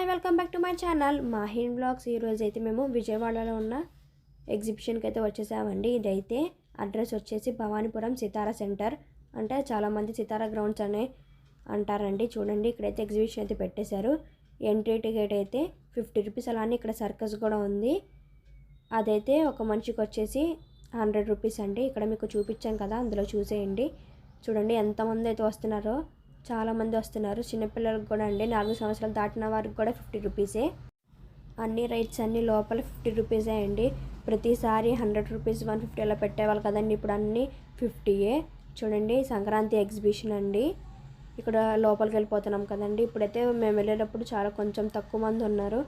Hi welcome back to my channel. Mahin blogs. ఈరోజు అయితే మేము విజయవాడలో ఉన్న ఎగ్జిబిషన్కి అయితే వచ్చేసామండి. ఇదైతే అడ్రస్ వచ్చేసి భవానీపురం సితారా సెంటర్ అంటే చాలామంది సితారా గ్రౌండ్స్ అనే అంటారండి. చూడండి ఇక్కడైతే ఎగ్జిబిషన్ అయితే పెట్టేశారు. ఎంట్రీ టికెట్ అయితే ఫిఫ్టీ రూపీస్ అలానే ఇక్కడ సర్కస్ కూడా ఉంది. అదైతే ఒక మనిషికి వచ్చేసి హండ్రెడ్ రూపీస్ అండి. ఇక్కడ మీకు చూపించాం కదా అందులో చూసేయండి. చూడండి ఎంతమంది అయితే వస్తున్నారో చాలామంది వస్తున్నారు. చిన్నపిల్లలకు కూడా అండి. నాలుగు సంవత్సరాలు దాటిన వారికి కూడా ఫిఫ్టీ రూపీసే. అన్ని రైట్స్ అన్ని లోపల ఫిఫ్టీ రూపీసే అండి. ప్రతిసారి హండ్రెడ్ రూపీస్ వన్ ఫిఫ్టీ అలా పెట్టేవాళ్ళు కదండి. ఇప్పుడు అన్నీ ఫిఫ్టీయే. చూడండి సంక్రాంతి ఎగ్జిబిషన్ అండి. ఇక్కడ లోపలికి వెళ్ళిపోతున్నాం కదండి. ఇప్పుడైతే మేము వెళ్ళేటప్పుడు చాలా కొంచెం తక్కువ మంది ఉన్నారు.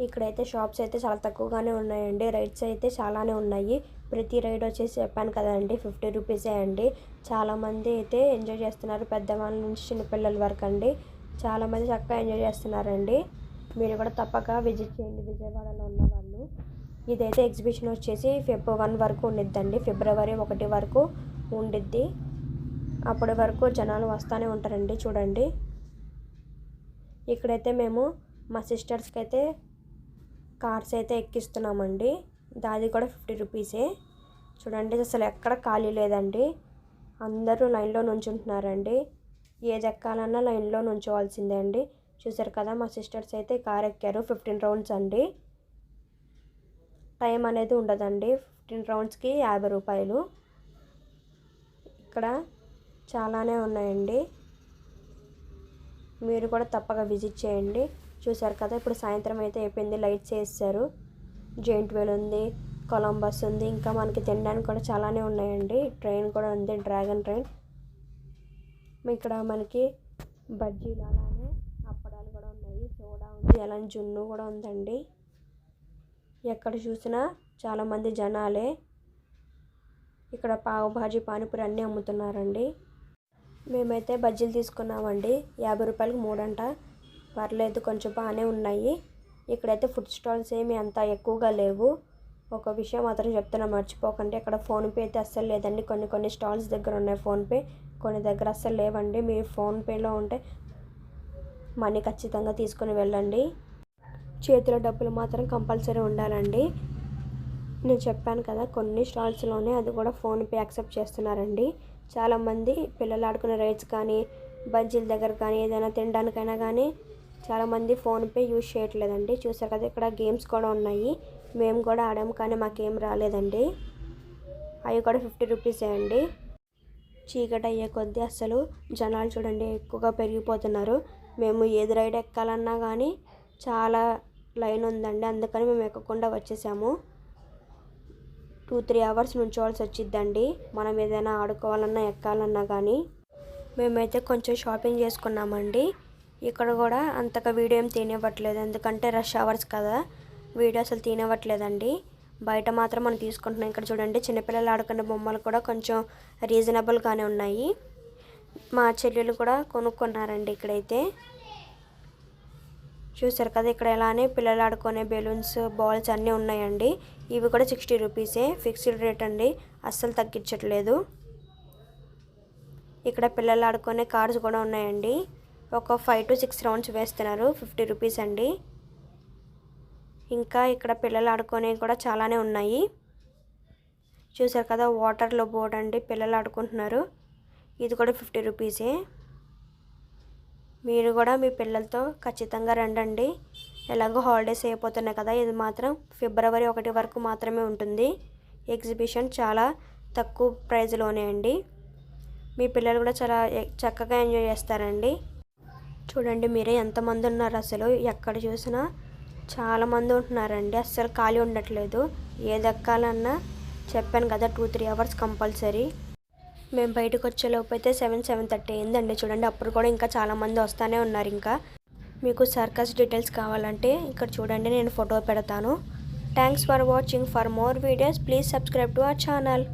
ఇక్కడైతే షాప్స్ అయితే చాలా తక్కువగానే ఉన్నాయండి. రైడ్స్ అయితే చాలానే ఉన్నాయి. ప్రతి రైడ్ వచ్చేసి చెప్పాను కదండి ఫిఫ్టీ రూపీసే అండి. చాలామంది అయితే ఎంజాయ్ చేస్తున్నారు. పెద్దవాళ్ళ నుంచి చిన్నపిల్లల వరకు అండి. చాలామంది చక్కగా ఎంజాయ్ చేస్తున్నారండి. మీరు కూడా తప్పక విజిట్ చేయండి. విజయవాడలో ఉన్న వాళ్ళు. ఇదైతే ఎగ్జిబిషన్ వచ్చేసి ఫిబ్ వన్ వరకు ఉండిద్దండి. ఫిబ్రవరి ఒకటి వరకు ఉండిద్ది. అప్పటి వరకు జనాలు వస్తూనే ఉంటారండి. చూడండి. ఇక్కడైతే మేము మా సిస్టర్స్కి అయితే కార్స్ అయితే ఎక్కిస్తున్నామండి. దాది కూడా ఫిఫ్టీ రూపీసే. చూడండి అసలు ఎక్కడ ఖాళీ లేదండి. అందరూ లైన్లో నుంచుంటున్నారండి. ఏది ఎక్కాలన్నా లైన్లో నుంచోవాల్సిందే అండి. చూసారు కదా మా సిస్టర్స్ అయితే కార్ ఎక్కారు. ఫిఫ్టీన్ రౌండ్స్ అండి. టైం అనేది ఉండదండి. ఫిఫ్టీన్ రౌండ్స్కి యాభై రూపాయలు. ఇక్కడ చాలానే ఉన్నాయండి. మీరు కూడా తప్పక విజిట్ చేయండి. చూశారు కదా ఇప్పుడు సాయంత్రం అయితే అయిపోయింది లైట్స్ వేస్తారు జెయింట్ వీల్ ఉంది కొలంబస్ ఉంది ఇంకా మనకి తినడానికి కూడా చాలానే ఉన్నాయండి. ట్రైన్ కూడా ఉంది డ్రాగన్ ట్రైన్. ఇక్కడ మనకి బజ్జీలు అలానే అప్పడాలు కూడా ఉన్నాయి సోడా ఉంది అలానే జున్ను కూడా ఉందండి. ఎక్కడ చూసినా చాలామంది జనాలే ఇక్కడ పావు భాజీ పానీపూరి అన్నీ అమ్ముతున్నారండి. మేమైతే బజ్జీలు తీసుకున్నామండి యాభై రూపాయలకి మూడంట. పర్లేదు కొంచెం బాగానే ఉన్నాయి. ఇక్కడైతే ఫుడ్ స్టాల్స్ ఏమి అంత ఎక్కువగా లేవు. ఒక విషయం మాత్రం చెప్తున్నా మర్చిపోకండి. అక్కడ ఫోన్పే అయితే అస్సలు లేదండి. కొన్ని కొన్ని స్టాల్స్ దగ్గర ఉన్నాయి ఫోన్పే కొన్ని దగ్గర అస్సలు లేవండి. మీరు ఫోన్పేలో ఉంటే మనీ ఖచ్చితంగా తీసుకొని వెళ్ళండి. చేతిలో డబ్బులు మాత్రం కంపల్సరీ ఉండాలండి. నేను చెప్పాను కదా కొన్ని స్టాల్స్లోనే అది కూడా ఫోన్పే యాక్సెప్ట్ చేస్తున్నారండి. చాలామంది పిల్లలు ఆడుకునే రైడ్స్ కానీ బజ్జీల దగ్గర కానీ ఏదైనా తినడానికైనా కానీ చాలామంది ఫోన్పే యూజ్ చేయట్లేదండి. చూసారు కదా ఇక్కడ గేమ్స్ కూడా ఉన్నాయి. మేము కూడా ఆడాము కానీ మాకేం రాలేదండి. అవి కూడా ఫిఫ్టీ రూపీసే అండి. చీకటి అయ్యే కొద్దీ అసలు జనాలు చూడండి ఎక్కువగా పెరిగిపోతున్నారు. మేము ఏది రైడ్ ఎక్కాలన్నా కానీ చాలా లైన్ ఉందండి. అందుకని మేము ఎక్కకుండా వచ్చేసాము. టూ త్రీ అవర్స్ నుంచోవాల్సి వచ్చిద్దండి. మనం ఏదైనా ఆడుకోవాలన్నా ఎక్కాలన్నా కానీ. మేమైతే కొంచెం షాపింగ్ చేసుకున్నామండి. ఇక్కడ కూడా అంతగా వీడియో ఏం తినేవ్వట్లేదు. ఎందుకంటే రష్ అవర్స్ కదా. వీడియో అసలు తినేవ్వట్లేదండి. బయట మాత్రం మనం తీసుకుంటున్నాం. ఇక్కడ చూడండి చిన్నపిల్లలు ఆడుకునే బొమ్మలు కూడా కొంచెం రీజనబుల్గానే ఉన్నాయి. మా చెల్లెలు కూడా కొనుక్కున్నారండి ఇక్కడైతే. చూసారు కదా ఇక్కడ ఎలానే పిల్లలు ఆడుకునే బెలూన్స్ బాల్స్ అన్నీ ఉన్నాయండి. ఇవి కూడా సిక్స్టీ రూపీసే. ఫిక్స్డ్ రేట్ అండి. అస్సలు తగ్గించట్లేదు. ఇక్కడ పిల్లలు ఆడుకునే కార్స్ కూడా ఉన్నాయండి. ఒక ఫైవ్ టు సిక్స్ రౌండ్స్ వేస్తున్నారు. ఫిఫ్టీ రూపీస్ అండి. ఇంకా ఇక్కడ పిల్లలు ఆడుకునేవి కూడా చాలానే ఉన్నాయి. చూసారు కదా వాటర్లో బోర్డ్ అండి. పిల్లలు ఆడుకుంటున్నారు. ఇది కూడా ఫిఫ్టీ రూపీసే మీరు కూడా మీ పిల్లలతో ఖచ్చితంగా రండండి. ఎలాగో హాలిడేస్ అయిపోతున్నాయి కదా ఇది మాత్రం ఫిబ్రవరి ఒకటి వరకు మాత్రమే ఉంటుంది. ఎగ్జిబిషన్ చాలా తక్కువ ప్రైజ్లోనే అండి. మీ పిల్లలు కూడా చాలా చక్కగా ఎంజాయ్ చేస్తారండి. చూడండి మీరే ఎంతమంది ఉన్నారు అసలు? ఎక్కడ చూసినా చాలామంది ఉంటున్నారండి అస్సలు ఖాళీ ఉండట్లేదు. ఏది ఎక్కాలన్నా చెప్పాను కదా టూ త్రీ అవర్స్ కంపల్సరీ. మేము బయటకు వచ్చేలోపు అయితే సెవెన్ సెవెన్ థర్టీ అయిందండి. చూడండి అప్పుడు కూడా ఇంకా చాలామంది వస్తూనే ఉన్నారు ఇంకా. మీకు సర్కస్ డీటెయిల్స్ కావాలంటే ఇక్కడ చూడండి నేను ఫోటో పెడతాను. Thanks for watching for more videos please subscribe to our channel